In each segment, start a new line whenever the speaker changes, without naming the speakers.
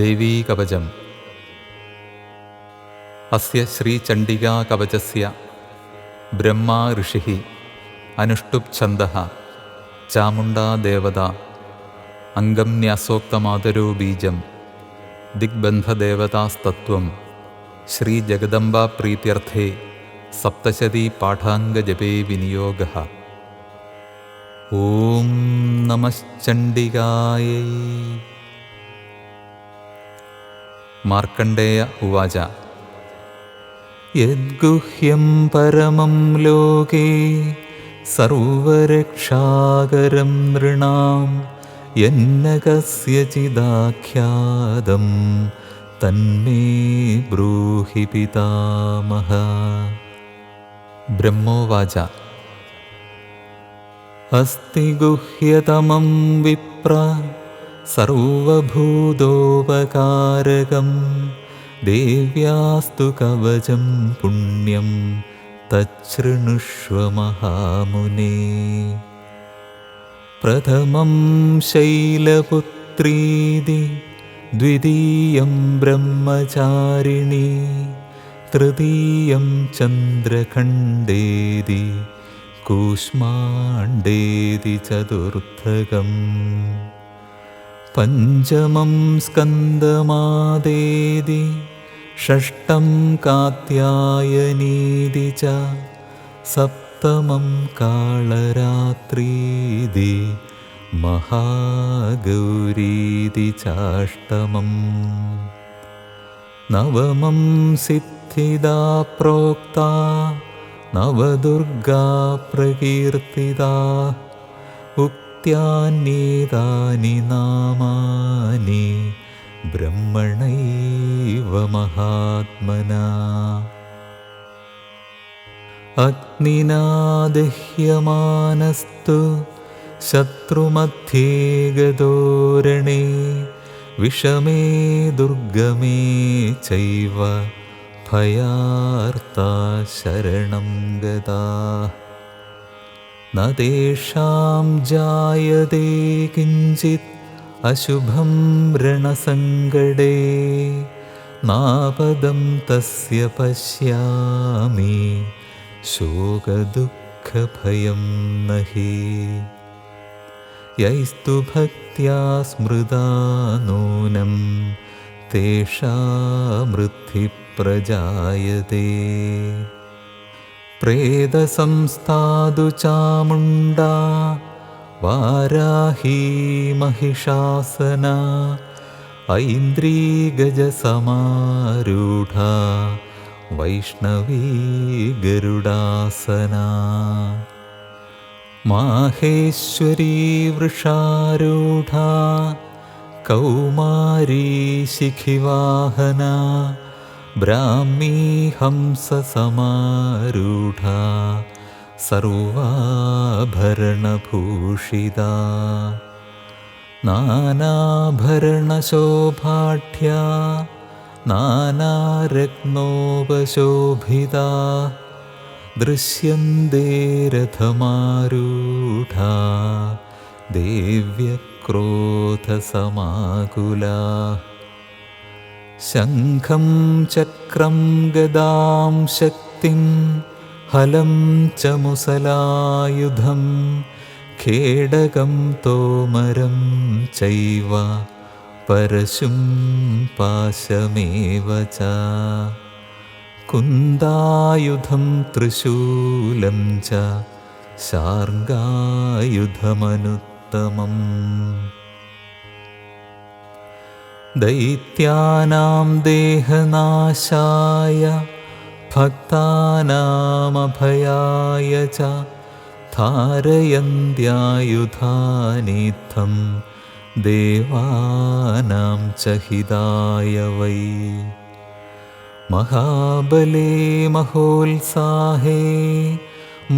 ദേവീകവചം. അസ്യ ശ്രീചണ്ഡികാ ശ്രീചണ്ഡികാകവചസ്യ ബ്രഹ്മാ ഋഷി അനുഷ്ടുപ് ഛന്ദ ചാമുണ്ടാ ദേവത അംഗം ന്യാസോക്തമാതരോ ബീജം ദിഗ്ബന്ധദേവതാസ്തത്വം ശ്രീജഗദംബാ പ്രീത്യർത്ഥേ സപ്തശതി പാഠാംഗജപേ വിനിയോഗ. ഓം നമശ്ചണ്ഡികായൈ മാർക്കണ്ഡേയ ഉവാച. യദ്ഗുഹ്യം പരമം ലോകേ സർവരക്ഷാകരം നൃണാം യന്നകസ്യചിദാഖ്യാതം തന്മേ ബ്രൂഹി പിതാമഹ. ബ്രഹ്മോവാച. അസ്തി ഗുഹ്യതമം വിപ്ര सर्वभूतोपकारकं देव्यास्तु कवचं पुण्यं तच्छृणुष्व महामुने प्रथमं शैलपुत्रीति द्वितीयं ब्रह्मचारिणी तृतीयं चन्द्रखण्डेति कूष्माण्डेति चतुर्थकम् पञ्चमं स्कन्दमादेदि षष्ठं कात्यायनीति च सप्तमं कालरात्रीदि महागौरीति चाष्टमम् नवमं सिद्धिदा प्रोक्ता नवदुर्गा प्रकीर्तिता उक्त्यान्येतानि नामानि ब्रह्मणैव महात्मना। अग्निना दह्यमानस्तु शत्रुमध्ये गदोरणे विषमे दुर्गमे चैव भयार्ता शरणं गता न तेषां जायते किञ्चित् अशुभं रणसङ्गडे नापदं तस्य पश्यामि शोकदुःखभयं न हि यैस्तु भक्त्या स्मृता नूनं तेषामृद्धिप्रजायते प्रेतसंस्थादु चामुण्डा वाराही महिषासना ऐन्द्रीगजसमारूढा वैष्णवी गरुडासना। माहेश्वरी वृषारूढा कौमारी शिखिवाहना ब्राह्मी हंससमारूढा सर्वाभरणभूषिता। नानाभरणशोभाढ्या नानारत्नोपशोभिता दृश्यन्ते रथमारूढा देव्यक्रोधसमाकुला शङ्खं चक्रं गदां शक्तिं हलं च मुसलायुधं खेडगं तोमरं चैव परशुं पाशमेव च कुन्दायुधं त्रिशूलं च शार्ङ्गायुधमनुत्तमम् दैत्यानां देहनाशाय भक्तानामभयाय च धारयन्त्यायुधानीत्थं देवानां च हिताय वै महाबले महोत्साहे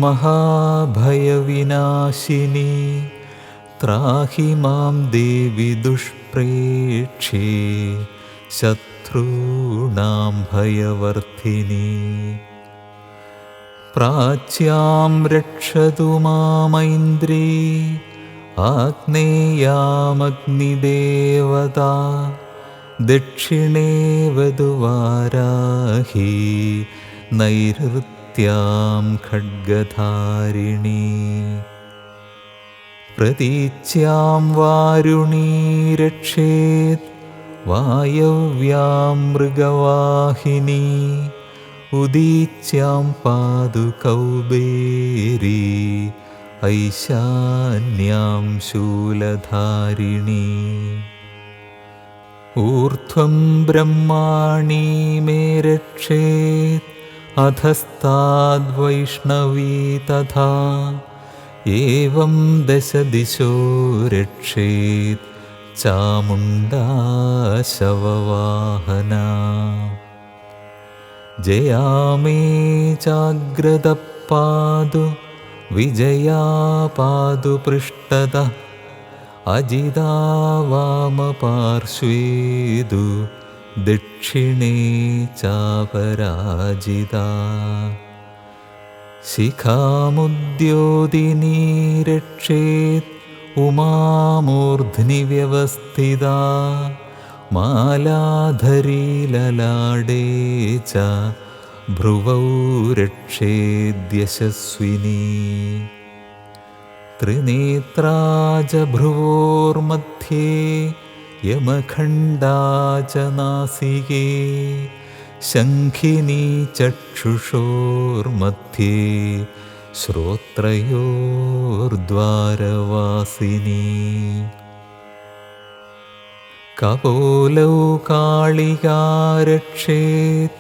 महाभयविनाशिनी त्राहि मां देवि दुष्प्रेक्षे शत्रूणां भयवर्धिनी। प्राच्यां रक्षतु मामैन्द्री आग्नेयामग्निदेवता दक्षिणे वधुवाराही नैऋत्यां खड्गधारिणी प्रतीच्यां वारुणी रक्षेत् वायव्यां मृगवाहिनी उदीच्यां पादुकौबेरी ऐशान्यां शूलधारिणी। ऊर्ध्वं ब्रह्माणि मे रक्षेत् अधस्ताद्वैष्णवी तथा एवं दशदिशो रक्षेत् चामुण्डा शववाहना जया मे चाग्रदपादु विजया पादु पृष्ठतः अजिदा वामपार्श्वेदु दक्षिणे चापराजिता शिखामुद्योदिनी रक्षेत् उमामूर्ध्नि व्यवस्थिता मालाधरी ललाडे च भ्रुवौ रक्षेद्यशस्विनी त्रिनेत्रा च भ्रुवोर्मध्ये यमखण्डा च नासिके शङ्खिनी चक्षुषोर्मध्ये श्रोत्रयोर्द्वारवासिनी कपोलौ कालिका रक्षेत्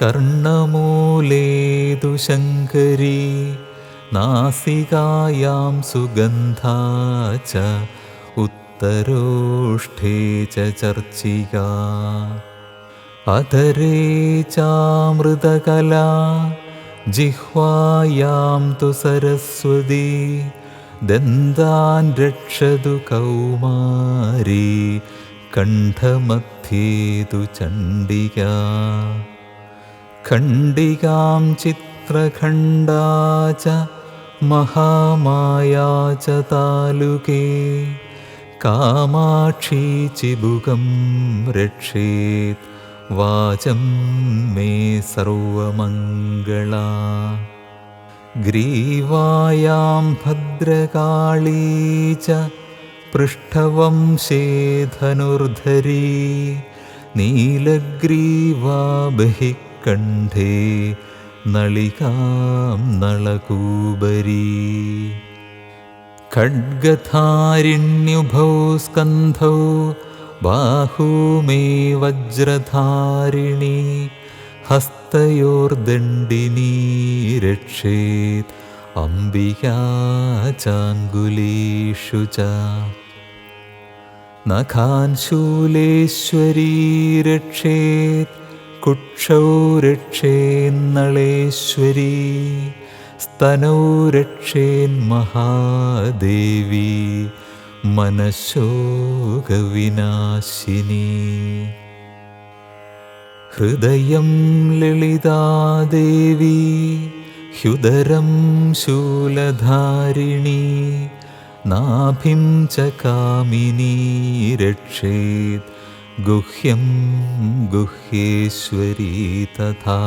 कर्णमूले तु शङ्करी नासिकायां सुगन्धा च उत्तरोष्ठे च चर्चिका अधरे चामृतकला जिह्वायां तु सरस्वती दन्तान् रक्षतु कौमारी कण्ठमध्ये तु चण्डिका खण्डिकां चित्रखण्डा च महामाया च तालुके कामाक्षी चिबुकं रक्षेत् वाचं मे सर्वमङ्गला। ग्रीवायां भद्रकाली च पृष्ठवंशे धनुर्धरी। नीलग्रीवा बहिः कण्ठे नलिकां नलकूबरी। खड्गधारिण्युभौ स्कन्धौ बाहू मे वज्रधारिणी हस्तयोर्दण्डिनी रक्षेत् अम्बिका चाङ्गुलीषु च। नखान् शूलेश्वरी रक्षेत् कुक्षौ रक्षेन्नळेश्वरी स्तनौ रक्षेन्महादेवी मनशोकविनाशिनी हृदयं ललिता देवी ह्युदरं शूलधारिणी नाभिं च कामिनी रक्षेत् गुह्यं गुह्येश्वरी तथा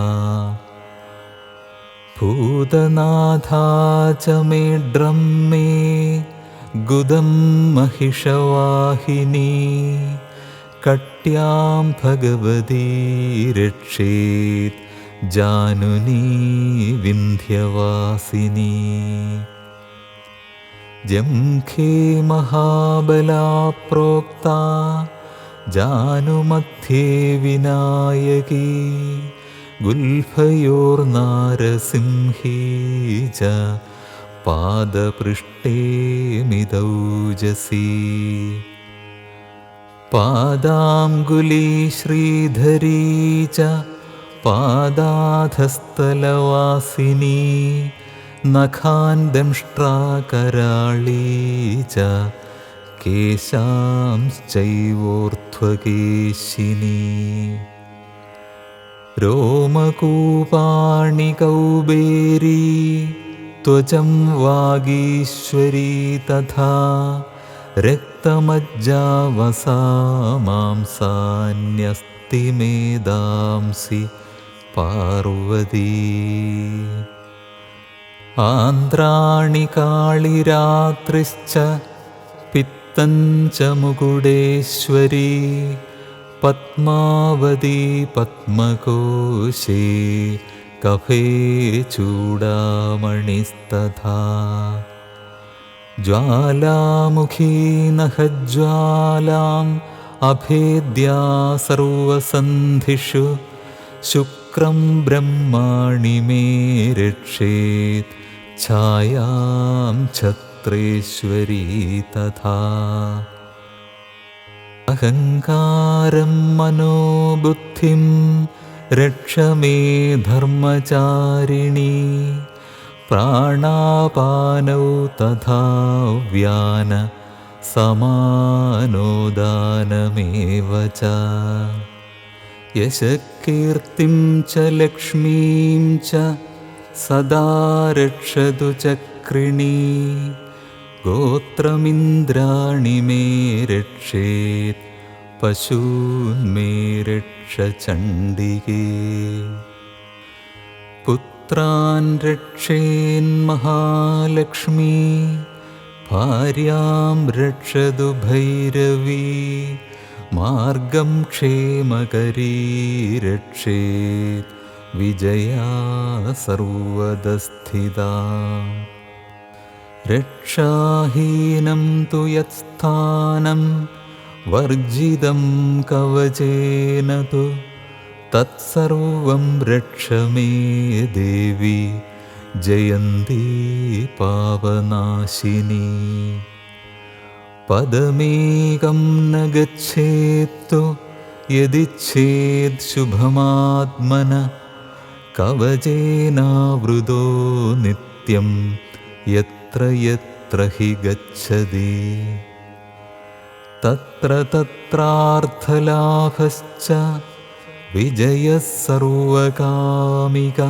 भूतनाथा च मेड्रं मे गुदं महिषवाहिनी कट्यां भगवती रक्षेत् जानुनी विन्ध्यवासिनी जङ्खे महाबला प्रोक्ता जानुमध्ये विनायकी गुल्फयोर्नारसिंही च पादपृष्ठे मिदौजसी पादाङ्गुली श्रीधरी च पादाधस्थलवासिनी नखान् दंष्ट्राकराळी च केशांश्चैवोर्ध्वकेशिनी। रोमकूपाणिकौबेरी त्वचं वागीश्वरी तथा रक्तमज्जावसा मांसान्यस्ति मेदांसि पार्वती आन्द्राणि काळिरात्रिश्च पित्तञ्च मुकुडेश्वरी पद्मावती पद्मकोशे कफे चूडामणिस्तथा। ज्वालामुखी नखज्वालाम् अभेद्या सर्वसन्धिषु। शुक्रं ब्रह्माणि मे रक्षेत्। छायां छत्रेश्वरी तथा। अहङ्कारं मनोबुद्धिं रक्ष मे धर्मचारिणी प्राणापानौ तथा व्यान समानोदानमेव च। यशकीर्तिं च लक्ष्मीं च सदा रक्षतु चक्रिणी गोत्रमिन्द्राणि मे रक्षेत् पशून्मे रक्ष चण्डिके। पुत्रान् रक्षेन्महालक्ष्मी भार्यां रक्षतु भैरवी मार्गं क्षेमकरी रक्षेत् विजया सर्वदस्थिता। रक्षाहीनं तु यत्स्थानं വർജിതം കവചേന തു തത്സർവം രക്ഷ മേ ദേവി ജയന്തി പാവനാശിനി പദമേകം ന ഗച്ഛേത്തു യതി ചേത് ശുഭമാത്മന കവചേനാവൃതോ നിത്യം യത്ര യത്ര ഹി ഗച്ഛതി. तत्र तत्रार्थलाभश्च विजयः सर्वकामिका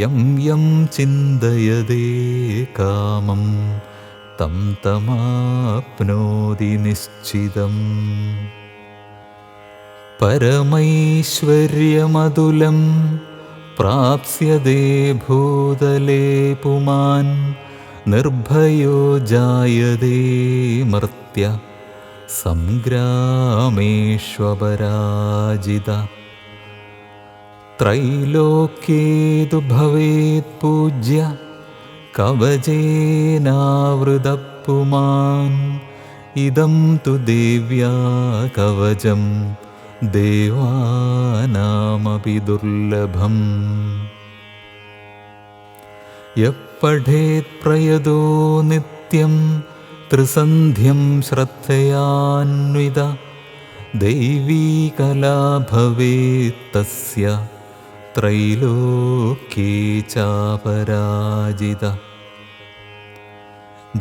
यं यं चिन्तयदे कामं तं तमाप्नोति निश्चितम् परमैश्वर्यमतुलं प्राप्स्यते भूतले पुमान् निर्भयो जायते मर्त्य സംഗ്രാമേഷ്വപരാജിത ത്രൈലോക്യേതു ഭവേത് പൂജ്യ കവചേനാവൃതപ്പുമാൻ. ഇതം തു ദേവ്യാ കവചം ദേവാനാമപി ദുർലഭം. യപഠേത് പ്രയതോ നിത്യം ത്രിസന്ധ്യം ശ്രദ്ധയാन्विത ദൈവീകലാ ഭവേത്തസ്യ ത്രൈലോക്യേ ചാപരാജിത.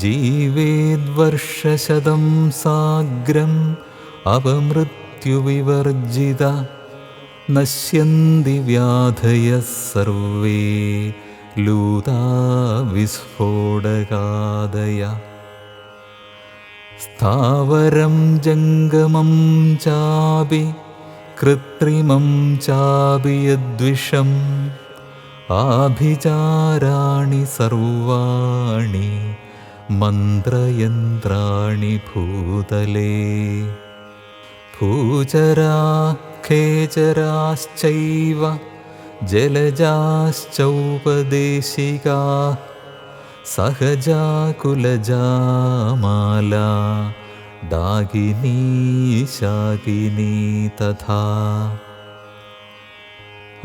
ജീവേദ്വർഷശതം സാഗ്രം അപമൃത്യുവിവർജിത നശ്യന്തി വ്യാധയ സർവേ ലൂതാ വിസ്ഫോടകാദയ स्थावरं जङ्गमं चापि कृत्रिमं चापि यद्विषम् आभिचाराणि सर्वाणि मन्त्रयन्त्राणि भूतले भूचरा खेचराश्चैव जलजाश्चौपदेशिका सहजा कुलजामाला डाकिनी शाकिनी तथा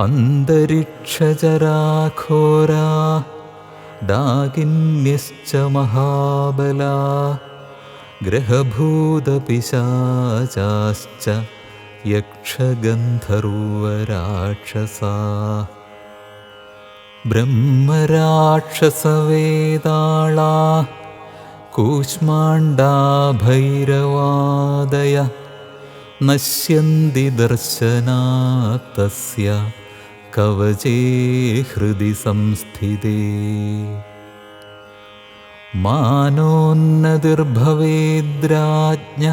अन्तरिक्षचराखोरा डाकिन्यश्च महाबला ग्रहभूतपिशाचाश्च यक्षगन्धर्वराक्षसा ब्रह्मराक्षसवेदाळा कूष्माण्डा भैरवादय नश्यन्ति दर्शनात् तस्य कवचे हृदि संस्थिते मानोन्नतिर्भवेद्राज्ञ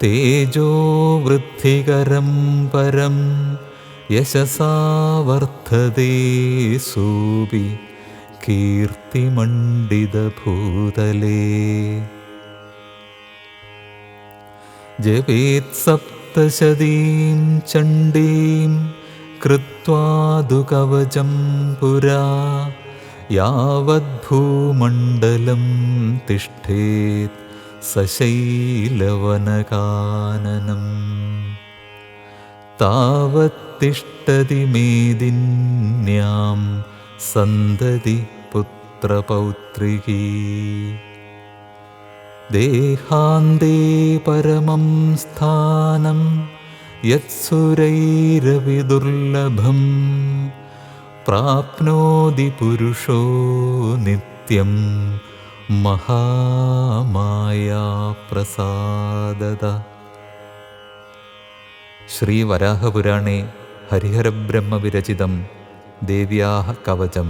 तेजो वृद्धिकरं यशसा वर्धते सोऽपि कीर्तिमण्डितभूतले जपेत्सप्तशतीं चण्डीं कृत्वा दुकवचं पुरा यावद्भूमण्डलं तिष्ठेत् सशैलवनकाननम् താവത്തിഷ്ടതി മേദിന്യാം സന്തതി പുത്രപൗത്രികീ. ദേഹാന്തേ പരമം സ്ഥാനം യത്സുരൈരവിദുർലഭം പ്രാപ്നോതി പുരുഷോ നിത്യം മഹാമായാപ്രസാദത. ശ്രീവരാഹപുരാണേ ഹരിഹരബ്രഹ്മവിരചിതം ദേവ്യാഹ കവചം.